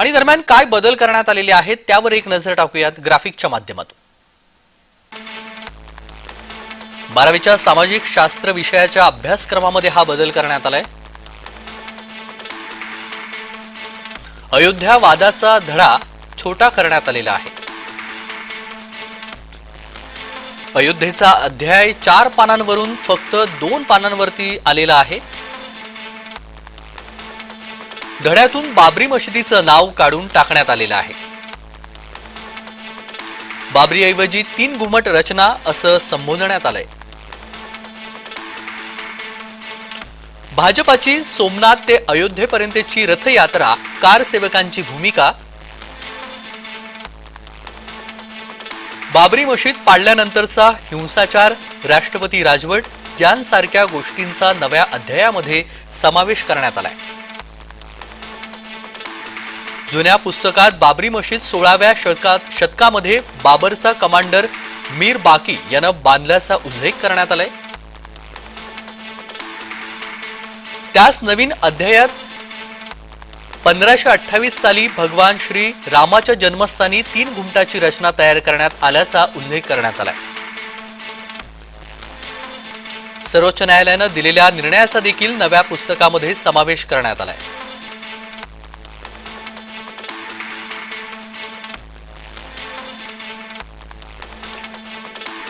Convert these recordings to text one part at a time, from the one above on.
आणि दरम्यान काय बदल करण्यात आलेले आहेत त्यावर एक नजर टाकूयात ग्राफिकच्या माध्यमातून. बारावीच्या सामाजिक शास्त्र विषयाच्या अभ्यासक्रमामध्ये हा बदल करण्यात आलाय. अयोध्या वादाचा धडा छोटा करण्यात आलेला आहे. अयोध्येचा अध्याय चार पानांवरून फक्त दोन पानांवरती आलेला आहे. धड्यातून बाबरी मशिदीचं नाव काढून टाकण्यात आलेलं आहे. बाबरीऐवजी तीन घुमट रचना असं संबोधण्यात आलंय. भाजपाची सोमनाथ ते अयोध्येपर्यंतची रथयात्रा कारसेवकांची भूमिका. बाबरी मशीद पाडल्यानंतरचा हिंसाचार राष्ट्रपती राजवट यांसारख्या गोष्टींचा नव्या अध्यायामध्ये समावेश करण्यात आलाय. जुन्या पुस्तकात बाबरी मशीद सोळाव्या शतकात शतकामध्ये बाबरचा कमांडर मीर बाकी यानं बांधल्याचा उल्लेख करण्यात आलाय. त्याच नवीन अध्यायात पंधराशे अठ्ठावीस साली भगवान श्री रामाच्या जन्मस्थानी तीन घुमटाची रचना तयार करण्यात आल्याचा उल्लेख करण्यात आलाय. सर्वोच्च न्यायालयानं दिलेल्या निर्णयाचा देखील नव्या पुस्तकामध्ये समावेश करण्यात आलाय.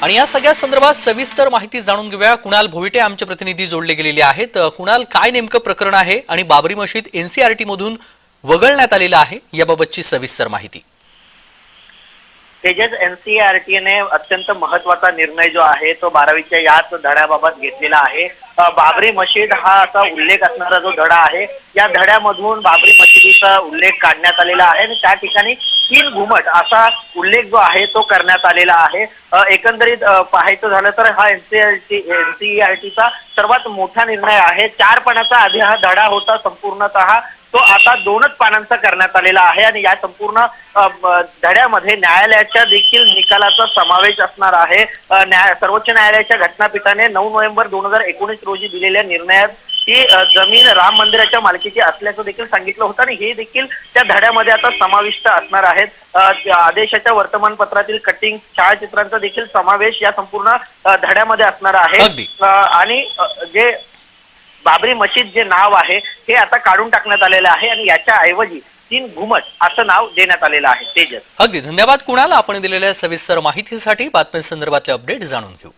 आणि या सगळ्या संदर्भात सविस्तर माहिती जाणून घेऊया. कुणाल भोईटे आमचे प्रतिनिधी जोडले गेलेले आहेत. कुणाल काय नेमकं प्रकरण आहे आणि बाबरी मशीद एनसीआरटी मधून वगळण्यात आलेलं आहे याबाबतची सविस्तर माहिती. तेजस एनसीआरटीने अत्यंत महत्त्वाचा निर्णय जो आहे तो बारावीच्या याच धड्याबाबत घेतलेला आहे. बाबरी मशीद हा असा उल्लेख असणारा जो धडा आहे या धड्यामधून बाबरी मशिदीचा उल्लेख काढण्यात आलेला आहे आणि त्या ठिकाणी तीन घुमट असा उल्लेख जो आहे तो करण्यात आलेला आहे. एकंदरीत पाहायचं झालं तर हा एनसीआरटी एनसीईआरटीचा सर्वात मोठा निर्णय आहे. चार आधी हा धडा होता संपूर्णतः. तो आता दोनच पानांचा करण्यात आलेला आहे आणि या संपूर्ण धड्यामध्ये न्यायालयाच्या देखील निकालाचा समावेश असणार आहे. न्याय सर्वोच्च न्यायालयाच्या घटनापीठाने नऊ नोव्हेंबर दोन हजार एकोणीस रोजी दिलेल्या निर्णयात ही अ, जमीन राम मंदिराच्या मालकीची असल्याचं देखील सांगितलं होतं आणि हे देखील त्या धड्यामध्ये आता समाविष्ट असणार आहेत. आदेशाच्या वर्तमानपत्रातील कटिंग छायाचित्रांचा देखील समावेश या संपूर्ण धड्यामध्ये असणार आहे. आणि जे बाबरी मशीद जे नाव आहे हे आता काढून टाकण्यात आलेलं आहे आणि याच्या ऐवजी तीन घुमट असं नाव देण्यात आलेलं आहे. तेजस. अगदी धन्यवाद कुणाला आपण दिलेल्या सविस्तर माहितीसाठी बातम्यांसंदर्भातले अपडेट जाणून घेऊ.